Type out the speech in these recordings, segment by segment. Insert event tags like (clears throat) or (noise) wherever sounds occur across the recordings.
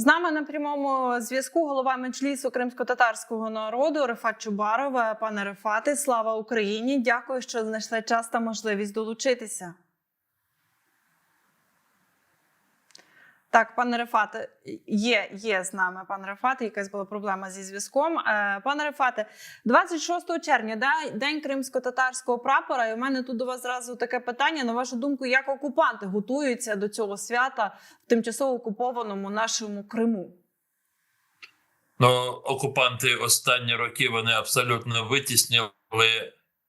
З нами на прямому зв'язку голова меджлісу кримсько-татарського народу Рефат Чубаров. Пане Рефате, слава Україні! Дякую, що знайшли час та можливість долучитися. Так, пане Рефате, є, є з нами пан Рефате, якась була проблема зі зв'язком. Е, Пане Рефате, 26 червня, да, день кримсько-татарського прапора. І у мене тут до вас зразу таке питання. На вашу думку, як окупанти готуються до цього свята в тимчасово окупованому нашому Криму? Ну, окупанти останні роки вони абсолютно витіснили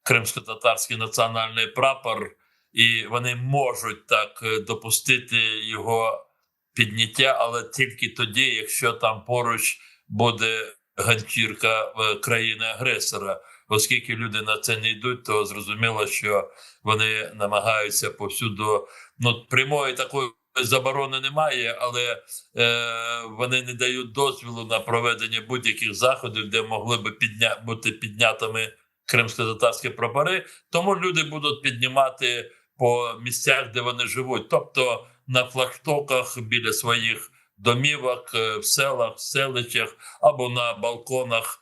кримсько-татарський національний прапор, і вони можуть так е, допустити його підняття, але тільки тоді, якщо там поруч буде ганчірка е, країни-агресора. Оскільки люди на це не йдуть, то зрозуміло, що вони намагаються повсюду. Ну, прямої такої заборони немає, але е, вони не дають дозволу на проведення будь-яких заходів, де могли би підня... бути піднятими кримсько-татарські прапори. Тому люди будуть піднімати по місцях, де вони живуть, тобто на флагштоках біля своїх домівок, е, в селах, в селищах або на балконах,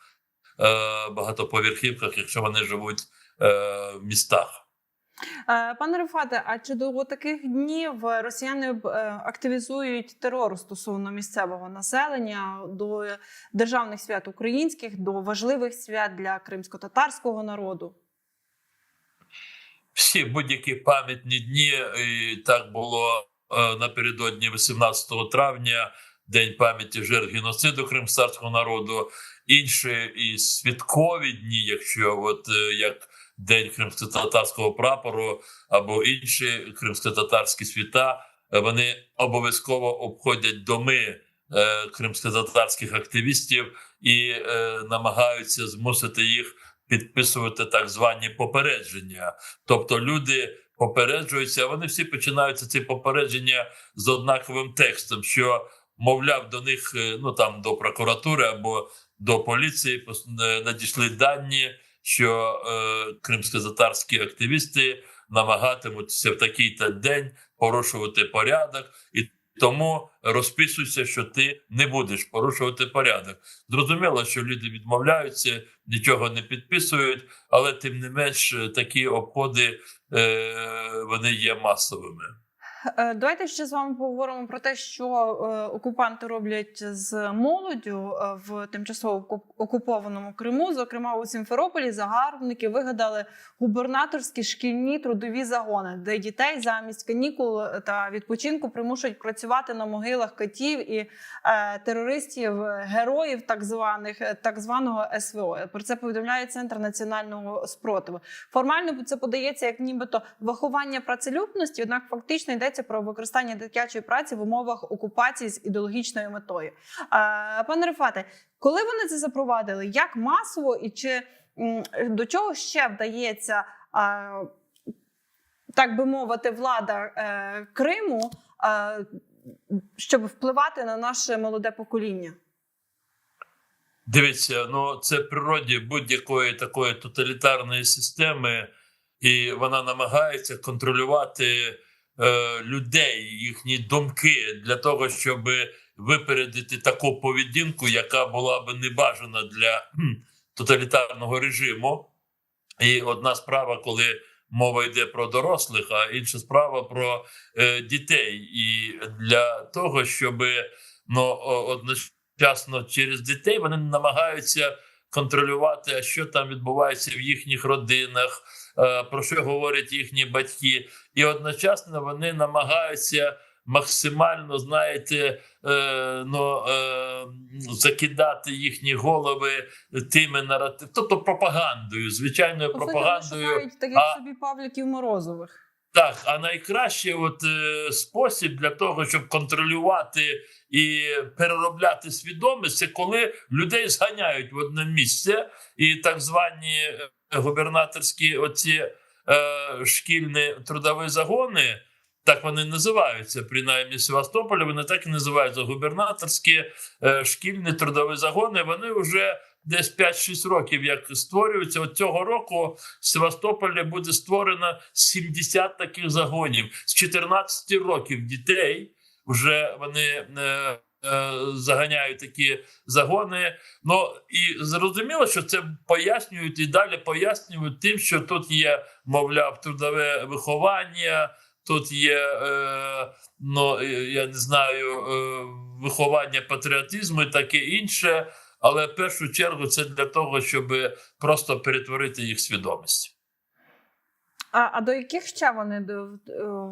е, багатоповерхівках, якщо вони живуть е, в містах. Пане Рефате, а чи до таких днів росіяни активізують терор стосовно місцевого населення до державних свят українських, до важливих свят для кримсько-татарського народу? всі будь-які пам'ятні дні, і так було напередодні 18 травня, День пам'яті жертв геноциду кримського народу, інші і святкові дні, якщо от е, як День кримсько-татарського прапору або інші кримсько-татарські свята, е, вони обов'язково обходять доми е, кримсько-татарських активістів і е, намагаються змусити їх підписувати так звані попередження. Тобто люди попереджуються, вони всі починаються ці попередження з однаковим текстом, що мовляв до них е, ну там до прокуратури або до поліції е, надійшли дані, що е, кримсько-татарські активісти намагатимуться в такий-то день порушувати порядок і. Тому розписуйся, що ти не будеш порушувати порядок. Зрозуміло, що люди відмовляються, нічого не підписують, але тим не менш е, такі обходи вони є масовими. Е, Давайте ще з вами поговоримо про те, що е, окупанти роблять з молоддю е, в тимчасово окупованому Криму. Зокрема, у Сімферополі загарбники вигадали губернаторські шкільні трудові загони, де дітей замість канікул та відпочинку примушують працювати на могилах катів і терористів, героїв так званих так званого СВО. Про це повідомляє Центр національного спротиву. Формально це подається як нібито виховання працелюбності, однак фактично йдеться про використання дитячої праці в умовах окупації з ідеологічною метою. Пане Рефате, коли вони це запровадили, як масово і чи до чого ще вдається, так би мовити, влада е, Криму, е, щоб впливати на наше молоде покоління? Дивіться, ну це природі будь-якої такої тоталітарної системи, і вона намагається контролювати е, людей, їхні думки для того, щоб випередити таку поведінку, яка була би небажана для тоталітарного режиму. І одна справа, коли мова йде про дорослих, а інша справа про е, дітей. І для того, щоб ну, одночасно через дітей вони намагаються контролювати, а що там відбувається в їхніх родинах, про що говорять їхні батьки, і одночасно вони намагаються. Максимально знаєте, е, ну, е, закидати їхні голови тими наративами, тобто пропагандою, звичайною По пропагандою. шукають таких а- собі Павліків Морозових. Так, а найкращий от, е, спосіб для того, щоб контролювати і переробляти свідомість, це коли людей зганяють в одне місце, і так звані е, губернаторські оці е, шкільні трудові загони. Так вони називаються, принаймні в Севастополі. Вони так і називаються губернаторські е, шкільні трудові загони. Вони вже десь 5-6 років як створюються. От цього року в Севастополі буде створено 70 таких загонів з 14 років дітей. Вже вони е, заганяють такі загони. Ну і зрозуміло, що це пояснюють і далі пояснюють тим, що тут є, мовляв, трудове виховання, тут є, е, ну е, я не знаю, е, виховання патріотизму і таке інше. Але в першу чергу це для того, щоб просто перетворити їх свідомість. А, а до яких ще вони е,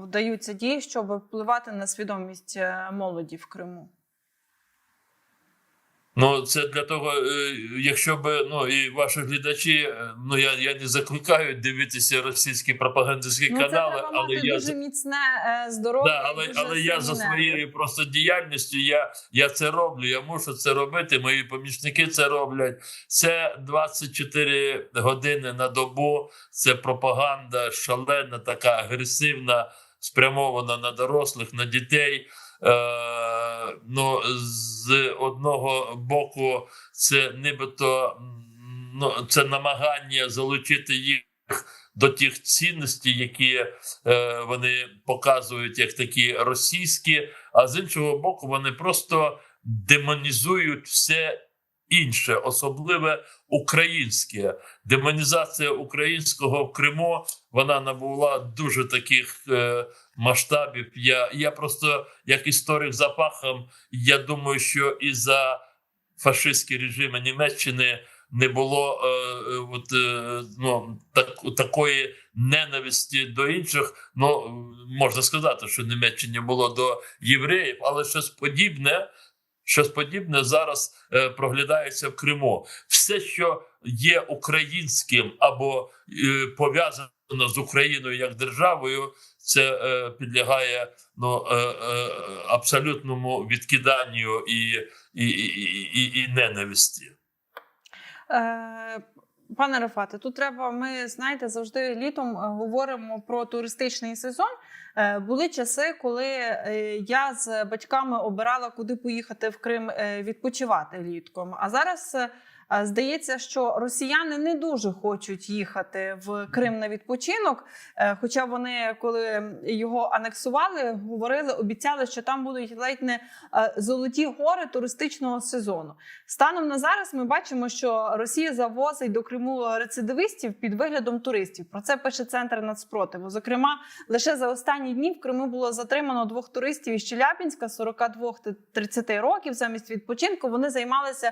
вдаються дій, щоб впливати на свідомість е, молоді в Криму? Ну, це для того, е, якщо би ну і ваші глядачі, е, ну я, я не закликаю дивитися російські пропагандистські Ну, канали, треба але я дуже міцне е, здоров'я. Да, але, дуже але я за своєю просто діяльністю я, я це роблю. Я мушу це робити. Мої помічники це роблять. Це 24 години на добу. Це пропаганда шалена, така агресивна, спрямована на дорослих, на дітей. Е, ну, з одного боку, це нібито ну, це намагання залучити їх до тих цінностей, які е, вони показують як такі російські, а з іншого боку, вони просто демонізують все інше, особливе українське. Демонізація українського в Криму вона набула дуже таких е, масштабів. Я, я просто, як історик за фахом, я думаю, що і за фашистські режими Німеччини не було е, е, от, е, ну, так, такої ненависті до інших. Ну можна сказати, що Німеччині було до євреїв, але щось подібне. Щось подібне зараз е, проглядається в Криму. Все, що є українським або е, пов'язано з Україною як державою, це е, підлягає ну, е, е, абсолютному відкиданню і, і, і, і, і ненависті. Е, Пане Рафате, тут треба. Ми знаєте, завжди літом е, говоримо про туристичний сезон. Е, Були часи, коли е, я з батьками обирала, куди поїхати в Крим відпочивати літком. А зараз здається, що росіяни не дуже хочуть їхати в Крим на відпочинок. Е, Хоча вони, коли його анексували, говорили, обіцяли, що там будуть ледь не е, золоті гори туристичного сезону. Станом на зараз ми бачимо, що Росія завозить до Криму рецидивистів під виглядом туристів. Про це пише центр нацпротиву. Зокрема, лише за останні дні в Криму було затримано двох туристів із Челябінська 42 та 30 років. Замість відпочинку вони займалися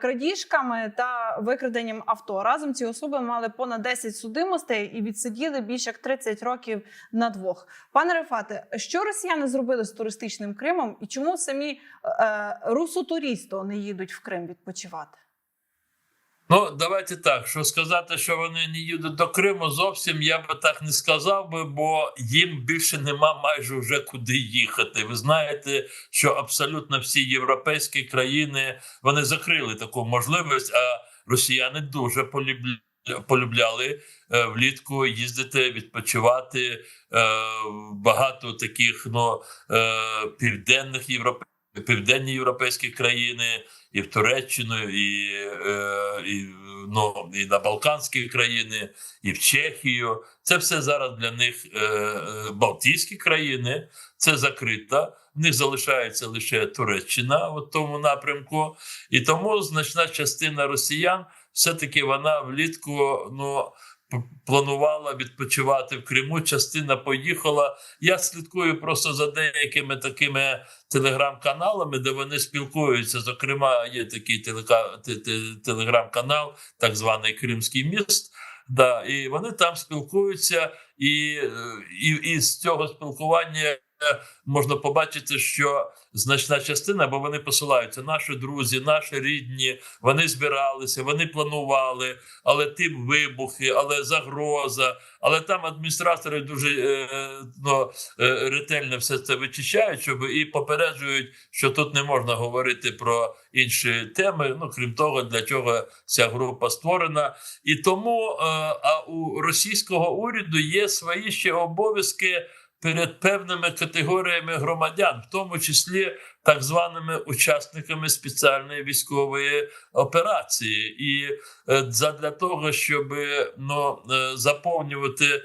крадіжками та викраденням авто. Разом ці особи мали понад 10 судимостей і відсиділи більше як 30 років на двох. Пане Рефате, що росіяни зробили з туристичним Кримом і чому самі е, русотурісто не їдуть в Крим відпочивати? Ну, давайте так. Що сказати, що вони не їдуть до Криму, зовсім я би так не сказав би, бо їм більше нема майже вже куди їхати. Ви знаєте, що абсолютно всі європейські країни вони закрили таку можливість, а росіяни дуже полюбляли. Е, влітку їздити, відпочивати е, багато таких ну, е, південних європейських південні європейські країни, і в Туреччину, і, е, і, ну, і на Балканські країни, і в Чехію. Це все зараз для них е, е, Балтійські країни, це закрита. В них залишається лише Туреччина в тому напрямку, і тому значна частина росіян все-таки вона влітку ну, планувала відпочивати в Криму. Частина поїхала. Я слідкую просто за деякими такими телеграм-каналами, де вони спілкуються. Зокрема, є такий телеграм-канал, так званий Кримський міст. Да, і вони там спілкуються, і, е, і, і з цього спілкування можна побачити, що значна частина, бо вони посилаються, наші друзі, наші рідні, вони збиралися, вони планували, але тим вибухи, але загроза. Але там адміністратори дуже е, ну, е, ретельно все це вичищають, щоб і попереджують, що тут не можна говорити про інші теми. Ну крім того, для чого ця група створена. І тому е, а у російського уряду є свої ще обов'язки перед певними категоріями громадян, в тому числі так званими учасниками спеціальної військової операції, і е, задля того, щоб ну, е, заповнювати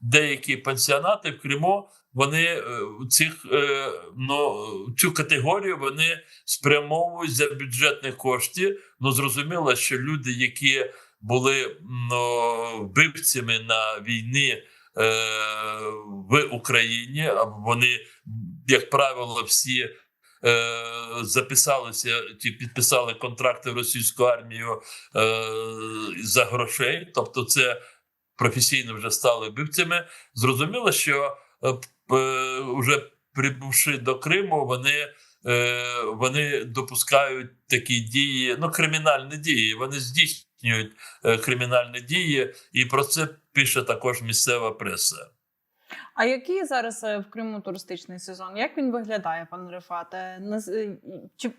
деякі пансіонати в Криму. вони е, цих ну, цю категорію вони спрямовують за бюджетні кошти. Ну зрозуміло, що люди, які були ну, вбивцями на війні в Україні, вони, як правило, всі. е, Записалися ті підписали контракти в російську армію е, за грошей, тобто це професійно вже стали вбивцями. Зрозуміло, що е, е, вже прибувши до Криму, вони, е, вони допускають такі дії, ну кримінальні дії. Вони здійснюють е, кримінальні дії, і про це пише також місцева преса. А який зараз е, в Криму туристичний сезон? Як він виглядає, пане Рефате? Е, Чи,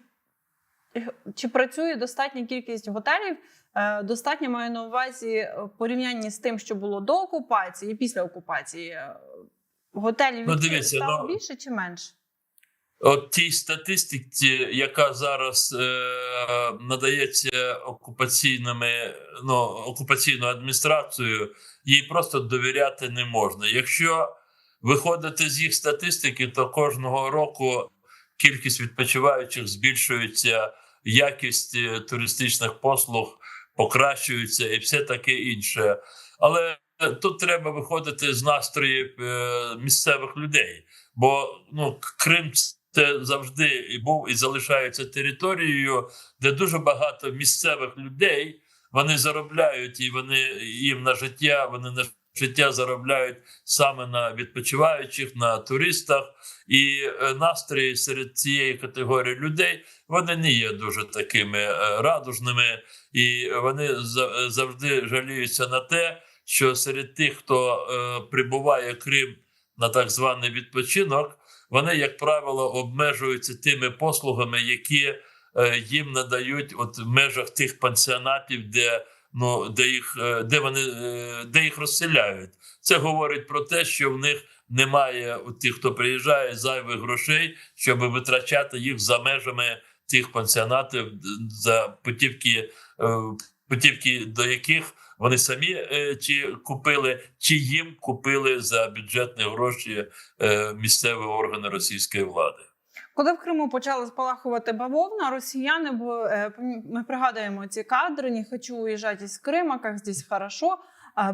чи працює достатня кількість готелів? Е, Достатньо маю на увазі в порівнянні з тим, що було до окупації і після окупації. Готелів Ну, дивіться, стало ну, більше чи менше? От тій статистиці, яка зараз е, надається окупаційними, ну, окупаційною адміністрацією, їй просто довіряти не можна. Якщо виходити з їх статистики, то кожного року кількість відпочиваючих збільшується, якість е, туристичних послуг покращується і все таке інше. Але тут треба виходити з настроїв е, місцевих людей. Бо ну Крим це завжди і був і залишається територією, де дуже багато місцевих людей вони заробляють і вони їм на життя. Вони на життя заробляють саме на відпочиваючих, на туристах, і е, настрої серед цієї категорії людей вони не є дуже такими е, радужними, і вони за- завжди жаліються на те, що серед тих, хто е, прибуває Крим на так званий відпочинок, вони, як правило, обмежуються тими послугами, які їм надають от в межах тих пансіонатів, де ну де їх е, де вони е, де їх розселяють. Це говорить про те, що в них немає у тих, хто приїжджає, зайвих грошей, щоб витрачати їх за межами тих пансіонатів за путівки, е, путівки до яких вони самі е, чи купили, чи їм купили за бюджетні гроші е, місцеві органи російської влади. Коли в Криму почала спалахувати бавовна, росіяни е, ми пригадуємо ці кадри, не хочу уїжджати з Крима, як здесь хорошо.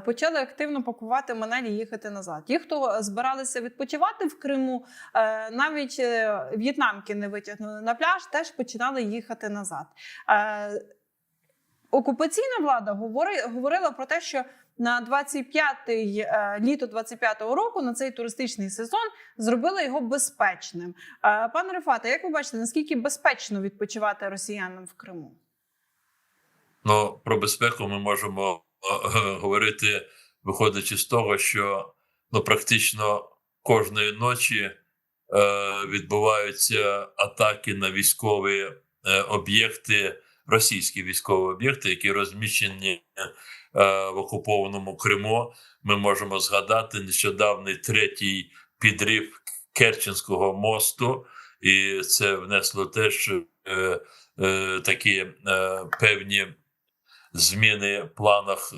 Почали активно пакувати манелі їхати назад. Ті, хто збиралися відпочивати в Криму, е, навіть е, в'єтнамки не витягнули на пляж, теж починали їхати назад. Окупаційна влада говорила про те, що на 25-й е, літо 25-го року на цей туристичний сезон зробили його безпечним. Е, Пане Рефате, як ви бачите, наскільки безпечно відпочивати росіянам в Криму? Ну про безпеку ми можемо е, говорити, виходячи з того, що ну практично кожної ночі відбуваються атаки на військові об'єкти, російські військові об'єкти, які розміщені в окупованому Криму. Ми можемо згадати нещодавний третій підрив Керченського мосту, і це внесло теж е, е, такі е, певні зміни в планах е,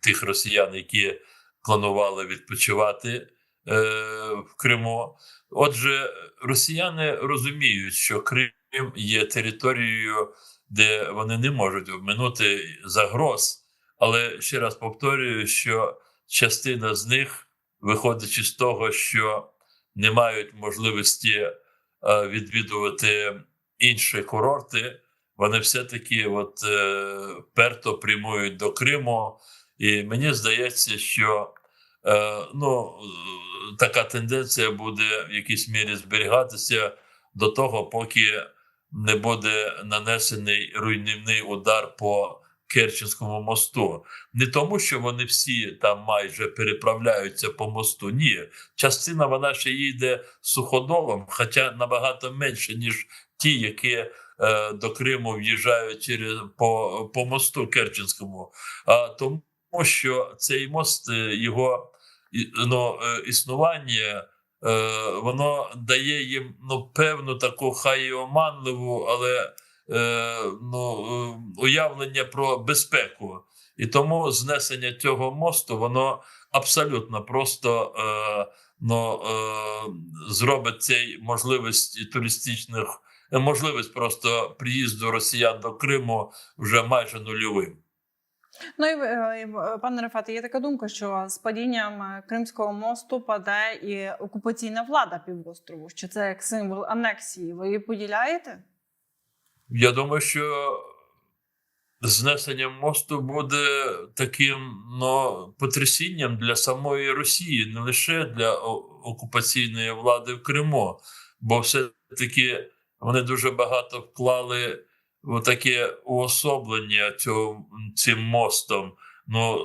тих росіян, які планували відпочивати е, в Криму. Отже, росіяни розуміють, що Крим є територією, де вони не можуть обминути загроз. Але ще раз повторюю, що частина з них, виходячи з того, що не мають можливості е, відвідувати інші курорти, вони все-таки от, е, перто прямують до Криму. І мені здається, що е, ну, така тенденція буде в якійсь мірі зберігатися до того, поки не буде нанесений руйнівний удар по Керченському мосту. Не тому, що вони всі там майже переправляються по мосту. Ні, частина вона ще їде суходолом, хоча набагато менше, ніж ті, які е, до Криму в'їжджають через по, по мосту Керченському. А тому, що цей мост, е, його ну, е, існування. Воно дає їм ну, певну таку хай і оманливу, але ну, е, уявлення про безпеку. І тому знесення цього мосту воно абсолютно просто е, ну, е, зробить цей можливість туристичних е, можливість просто приїзду росіян до Криму вже майже нульовим. Ну і е, пане Рефате, є така думка, що з падінням е, Кримського мосту паде і окупаційна влада півострову, що це як символ анексії. Ви її поділяєте? Я думаю, що знесення мосту буде таким ну, потрясінням для самої Росії, не лише для окупаційної влади в Криму, бо все-таки вони дуже багато вклали в таке уособлення цього, цим мостом. Ну,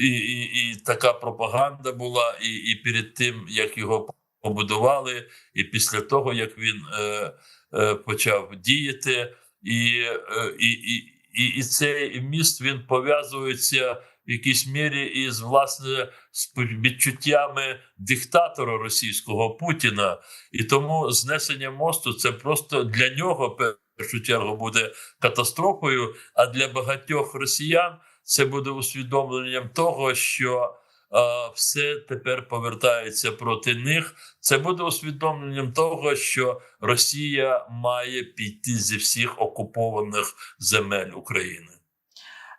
і, і, і така пропаганда була, і, і перед тим, як його побудували, і після того, як він е, почав діяти, і, е, і, і, і, і цей міст він пов'язується в якійсь мірі із власне з відчуттями диктатора російського Путіна. І тому знесення мосту це просто для нього першу чергу буде катастрофою. А для багатьох росіян це буде усвідомленням того, що е, все тепер повертається проти них. Це буде усвідомленням того, що Росія має піти зі всіх окупованих земель України.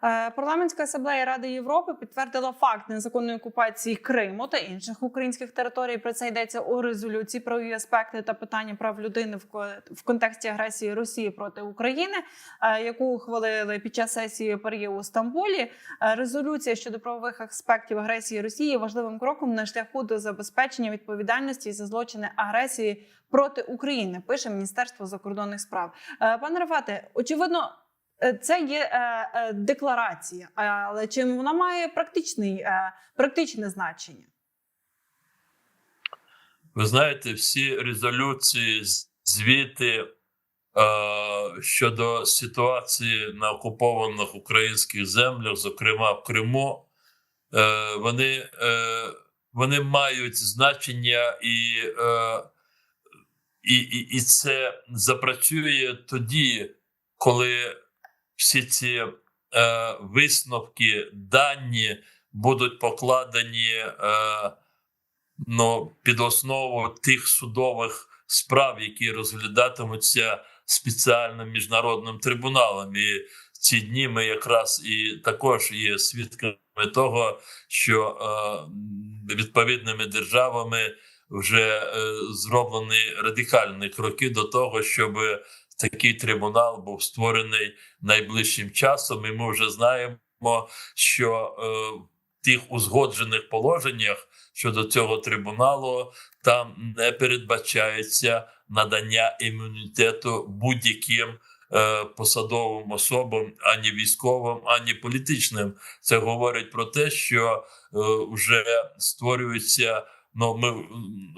Е, Парламентська асамблея Ради Європи підтвердила факт незаконної окупації Криму та інших українських територій. Про це йдеться у резолюції про аспекти та питання прав людини в ко- контексті агресії Росії проти України, е, яку ухвалили під час сесії ПАРЄ у Стамбулі. Е, Резолюція щодо правових аспектів агресії Росії важливим кроком на шляху до забезпечення відповідальності за злочини агресії проти України. Пише Міністерство закордонних справ. Пане Рафате, очевидно. Е, Це є е, е, декларація, але чи вона має практичний, практичне значення? Ви знаєте, всі резолюції, звіти е, щодо ситуації на окупованих українських землях, зокрема в Криму, е, вони, е, вони мають значення і, е, і, і, і це запрацює тоді, коли всі ці е, висновки, дані будуть покладені. Е, ну, під основу тих судових справ, які розглядатимуться спеціальним міжнародним трибуналом. І ці дні ми якраз і також є свідками того, що е, відповідними державами вже е, зроблені радикальні кроки до того, щоб такий трибунал був створений найближчим часом. І ми вже знаємо, що е, в тих узгоджених положеннях щодо цього трибуналу там не передбачається надання імунітету будь-яким е, посадовим особам, ані військовим, ані політичним. Це говорить про те, що е, вже створюється. Ну, ми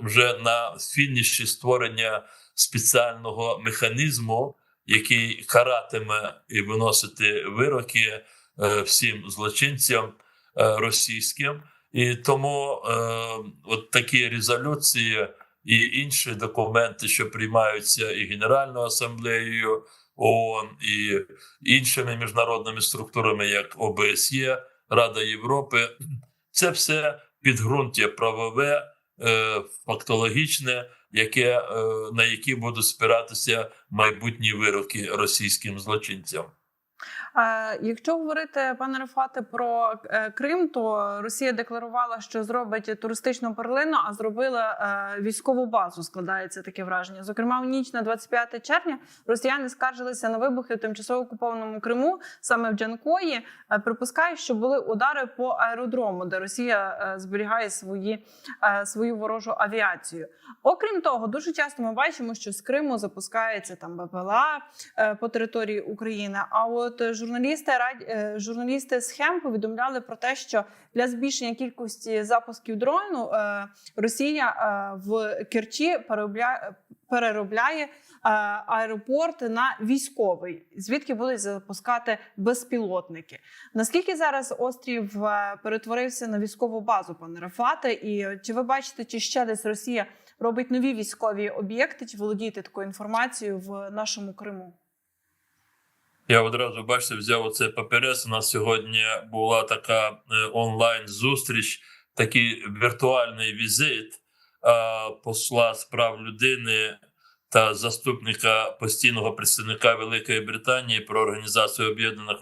вже на фініші створення спеціального механізму, який каратиме і виносити вироки е, всім злочинцям е, російським. І тому е, от такі резолюції і інші документи, що приймаються і Генеральною асамблеєю ООН, і іншими міжнародними структурами, як ОБСЄ, Рада Європи, це все підґрунтя правове, е, фактологічне, яке, е, на які будуть спиратися майбутні вироки російським злочинцям. Якщо говорити, пане Рафате, про е, Крим, то Росія декларувала, що зробить туристичну перлину, а зробила е, військову базу. Складається таке враження. Зокрема, в ніч на 25 червня росіяни скаржилися на вибухи в тимчасово окупованому Криму, саме в Джанкої. Е, Припускають, що були удари по аеродрому, де Росія зберігає свої, свою ворожу авіацію. Окрім того, дуже часто ми бачимо, що з Криму запускається там БПЛА по території України. А от е, журналісти е, журналісти схем повідомляли про те, що для збільшення кількості запусків дрону е, Росія е, в Керчі переробляє, переробляє аеропорт на військовий, звідки будуть запускати безпілотники. Наскільки зараз острів перетворився на військову базу, пане Рафате? І чи ви бачите, чи ще десь Росія робить нові військові об'єкти, чи володієте такою інформацією в нашому Криму? Я одразу бачите, взяв оце папірець. У нас сьогодні була така е, онлайн зустріч, такий віртуальний візит посла з прав людини та заступника постійного представника Великої Британії про Організацію Об'єднаних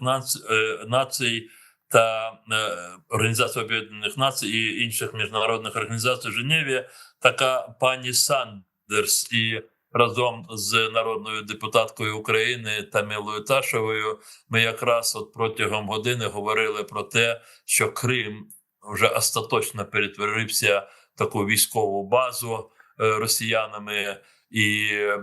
е, Націй та е, Організацію Об'єднаних Націй і інших міжнародних організацій в Женеві, така пані Сандерс і разом з народною депутаткою України Тамілою Ташевою ми якраз от протягом години говорили про те, що Крим вже остаточно перетворився в таку військову базу е, росіянами, і, е,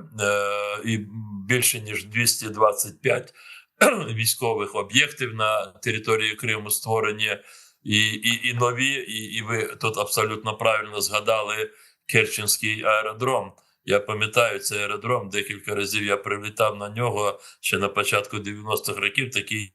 і більше ніж 225 (clears throat) військових об'єктів на території Криму створені, і, і, і нові. І, і ви тут абсолютно правильно згадали Керченський аеродром. Я пам'ятаю цей аеродром. Декілька разів я прилітав на нього ще на початку 90-х років. Такий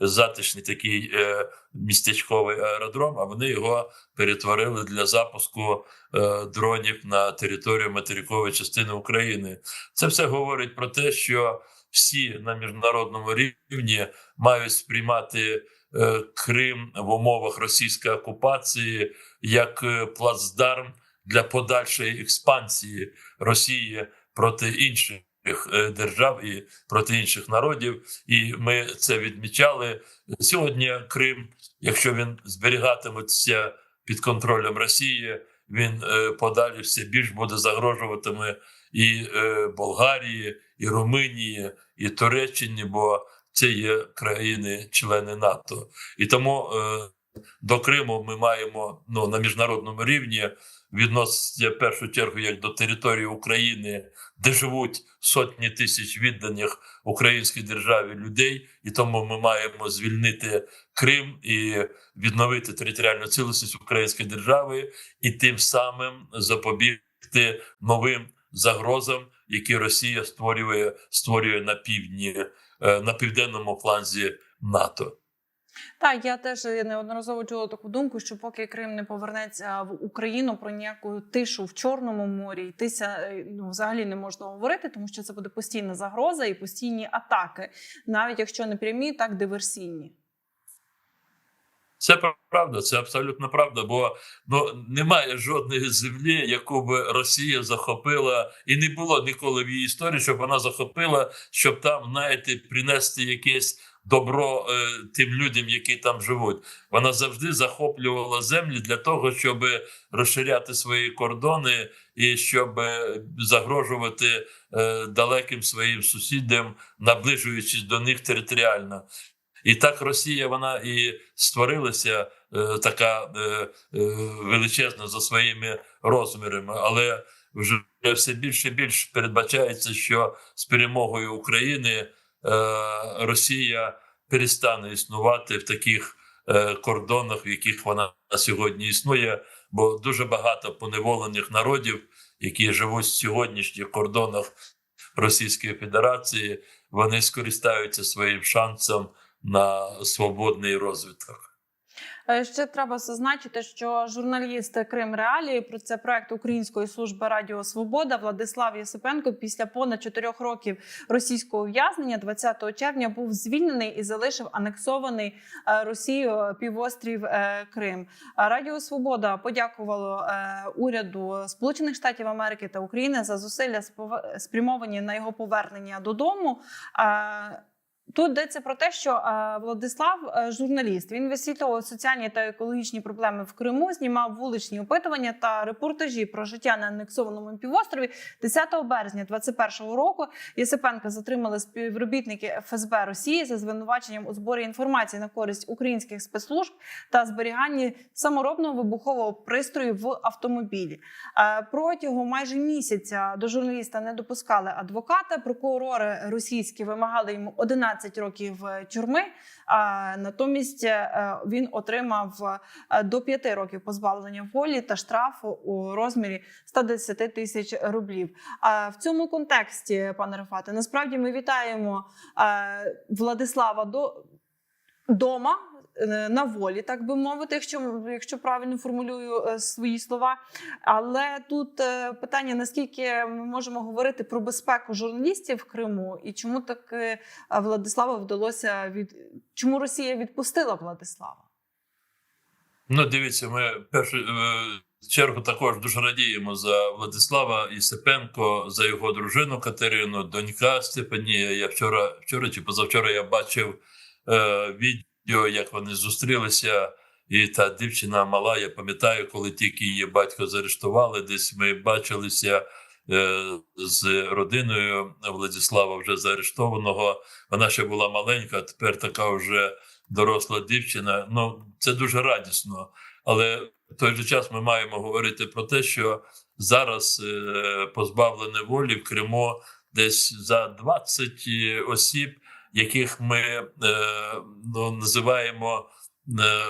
затишний такий е, містечковий аеродром. А вони його перетворили для запуску е, дронів на територію материкової частини України. Це все говорить про те, що всі на міжнародному рівні мають сприймати е, Крим в умовах російської окупації як е, плацдарм для подальшої експансії Росії проти інших е, держав і проти інших народів. І ми це відмічали сьогодні. Крим, якщо він зберігатиметься під контролем Росії, він е, подалі все більш буде загрожуватиме і е, Болгарії, і Румунії, і Туреччині, бо це є країни-члени НАТО. І тому до Криму ми маємо ну, на міжнародному рівні відноситься в першу чергу як до території України, де живуть сотні тисяч відданих українській державі людей, і тому ми маємо звільнити Крим і відновити територіальну цілісність української держави, і тим самим запобігти новим загрозам, які Росія створює створює на півдні, е, на південному фланзі НАТО. Так, я теж неодноразово чула таку думку, що поки Крим не повернеться в Україну про ніяку тишу в Чорному морі, йтися е, ну, взагалі не можна говорити, тому що це буде постійна загроза і постійні атаки, навіть якщо не прямі, так диверсійні. Це правда, це абсолютно правда. Бо ну немає жодної землі, яку би Росія захопила, і не було ніколи в її історії, щоб вона захопила, щоб там, знаєте, принести якесь добро е, тим людям, які там живуть. Вона завжди захоплювала землі для того, щоб розширяти свої кордони і щоб е, загрожувати е, далеким своїм сусідам, наближуючись до них територіально. І так Росія вона і створилася е, така е, е, величезна за своїми розмірами, але вже все більше і більше передбачається, що з перемогою України е, Росія перестане існувати в таких е, кордонах, в яких вона на сьогодні існує, бо дуже багато поневолених народів, які живуть в сьогоднішніх кордонах Російської Федерації, вони скористаються своїм шансом на свободний розвиток. Е, Ще треба зазначити, що журналіст Крим Реалії про це проект Української служби Радіо Свобода Владислав Єсипенко після понад чотирьох років російського ув'язнення 20 червня був звільнений і залишив анексований е, Росією півострів е, Крим. Радіо Свобода подякувало уряду Сполучених Штатів Америки та України за зусилля спрямовані на його повернення додому. Тут йдеться про те, що е, Владислав е, журналіст. Він висвітлював соціальні та екологічні проблеми в Криму, знімав вуличні опитування та репортажі про життя на анексованому півострові. 10 березня 2021 року Єсипенка затримали співробітники ФСБ Росії за звинуваченням у зборі інформації на користь українських спецслужб та зберіганні саморобного вибухового пристрою в автомобілі. Е, Протягом майже місяця до журналіста не допускали адвоката. Прокурори російські вимагали йому 11 років е, тюрми. Натомість е, він отримав е, до 5 років позбавлення волі та штрафу у розмірі 110 тисяч рублів. А в цьому контексті, пане Рафате, насправді ми вітаємо е, Владислава до дома. Е, На волі, так би мовити, якщо якщо правильно формулюю е, свої слова. Але тут е, питання: наскільки ми можемо говорити про безпеку журналістів в Криму, і чому так Владислава вдалося від чому Росія відпустила Владислава? Ну, дивіться, ми перше е, чергу також дуже радіємо за Владислава Ісипенко, за його дружину Катерину, донька Степанія. Я вчора, вчора чи позавчора я бачив е, відео, як вони зустрілися. І та дівчина мала, я пам'ятаю, коли тільки її батько заарештували, десь ми бачилися е, з родиною Владислава, вже заарештованого. Вона ще була маленька, а тепер така вже доросла дівчина. Ну, це дуже радісно. Але в той же час ми маємо говорити про те, що зараз е, позбавлене волі в Криму десь за 20 осіб, яких ми е, ну, називаємо е, е,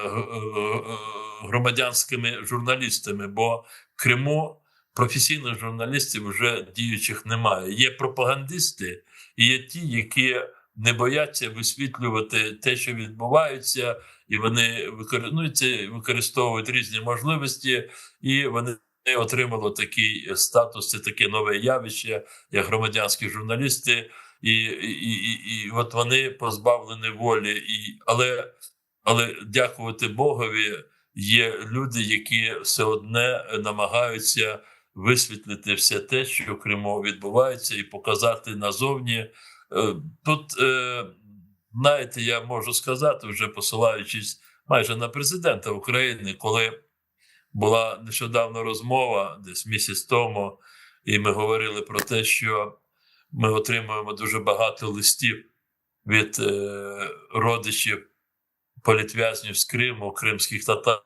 громадянськими журналістами. Бо в Криму професійних журналістів вже діючих немає. Є пропагандисти і є ті, які не бояться висвітлювати те, що відбувається, і вони викор... ну, використовують різні можливості, і вони отримали такий статус, це таке нове явище, як громадянські журналісти, і, і, і, і от вони позбавлені волі. І, але, але дякувати Богові, є люди, які все одне намагаються висвітлити все те, що в Криму відбувається, і показати назовні. Е, Тут, е, знаєте, я можу сказати, вже посилаючись майже на президента України, коли була нещодавно розмова, десь місяць тому, і ми говорили про те, що ми отримуємо дуже багато листів від е, родичів політв'язнів з Криму, кримських татар,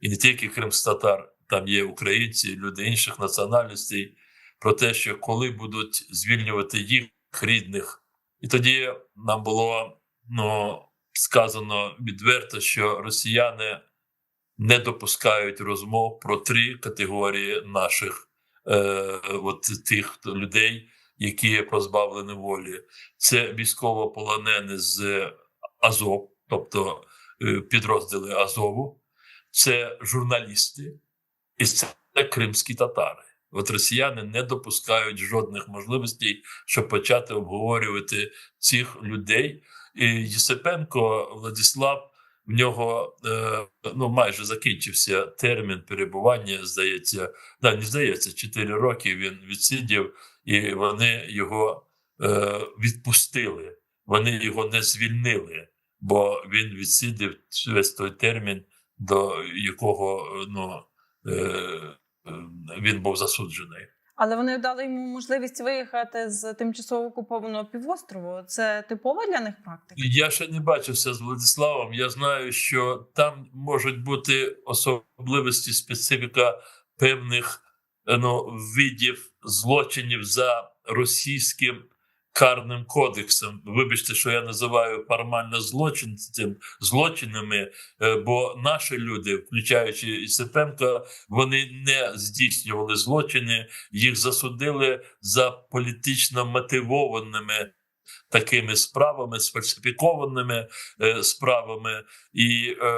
і не тільки кримських татар, там є українці, люди інших національностей, про те, що коли будуть звільнювати їх рідних. І тоді нам було ну, сказано відверто, що росіяни не допускають розмов про три категорії наших е, от тих людей, які позбавлені волі. Це військовополонені з Азов, тобто е, підрозділи Азову, це журналісти, і це кримські татари. От росіяни не допускають жодних можливостей, щоб почати обговорювати цих людей. І Єсипенко Владислав в нього е, ну майже закінчився термін перебування. Здається, да, не здається, 4 роки він відсидів, і вони його е, відпустили. Вони його не звільнили, бо він відсидів весь той термін, до якого ну, е, він був засуджений. Але вони дали йому можливість виїхати з тимчасово окупованого півострову. Це типова для них практика? Я ще не бачився з Владиславом. Я знаю, що там можуть бути особливості, специфіка певних е, ну, видів злочинів за російським карним кодексом. Вибачте, що я називаю формально злочин цим злочинами, е, бо наші люди, включаючи Ісипенка, вони не здійснювали злочини, їх засудили за політично мотивованими такими справами, сфальсифікованими е, справами, і е,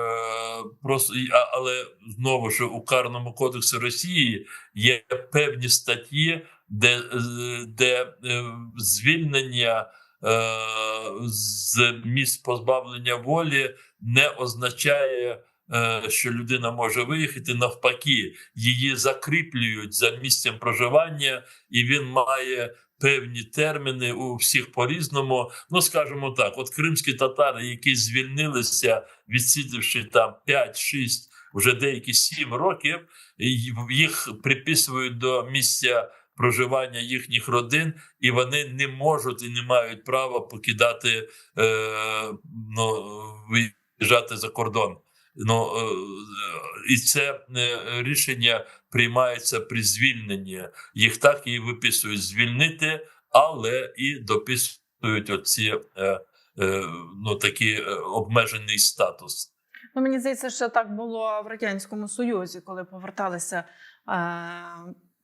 просто але знову ж у карному кодексі Росії є певні статті, де, де е, звільнення е, з місць позбавлення волі не означає. е, Що людина може виїхати навпаки, її закріплюють за місцем проживання, і він має певні терміни у всіх по-різному. Ну, скажімо так, от кримські татари, які звільнилися, відсидівши там 5-6, вже деякі 7 років, їх приписують до місця проживання їхніх родин, і вони не можуть і не мають права покидати е, ну, виїжджати за кордон. Ну е, і це е, рішення приймається при звільненні. Їх так і виписують звільнити, але і дописують оці е, ну такі обмежений статус. Ну, мені здається, що так було в радянському союзі, коли поверталися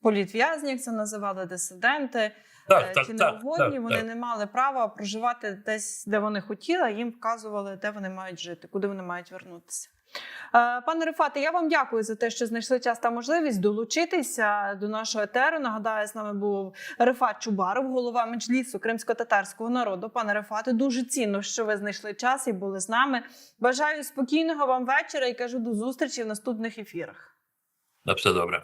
політв'язні, як це називали дисиденти. е, Так, так, чи так, неугодні, так, вони так. не мали права проживати десь, де вони хотіли, їм вказували, де вони мають жити, куди вони мають вернутися. Е, Пане Рифате, я вам дякую за те, що знайшли час та можливість долучитися до нашого етеру. Нагадаю, з нами був Рифат Чубаров, голова меджлісу кримсько-татарського народу. Пане Рифате, дуже цінно, що ви знайшли час і були з нами. Бажаю спокійного вам вечора і кажу до зустрічі в наступних ефірах. На все добре.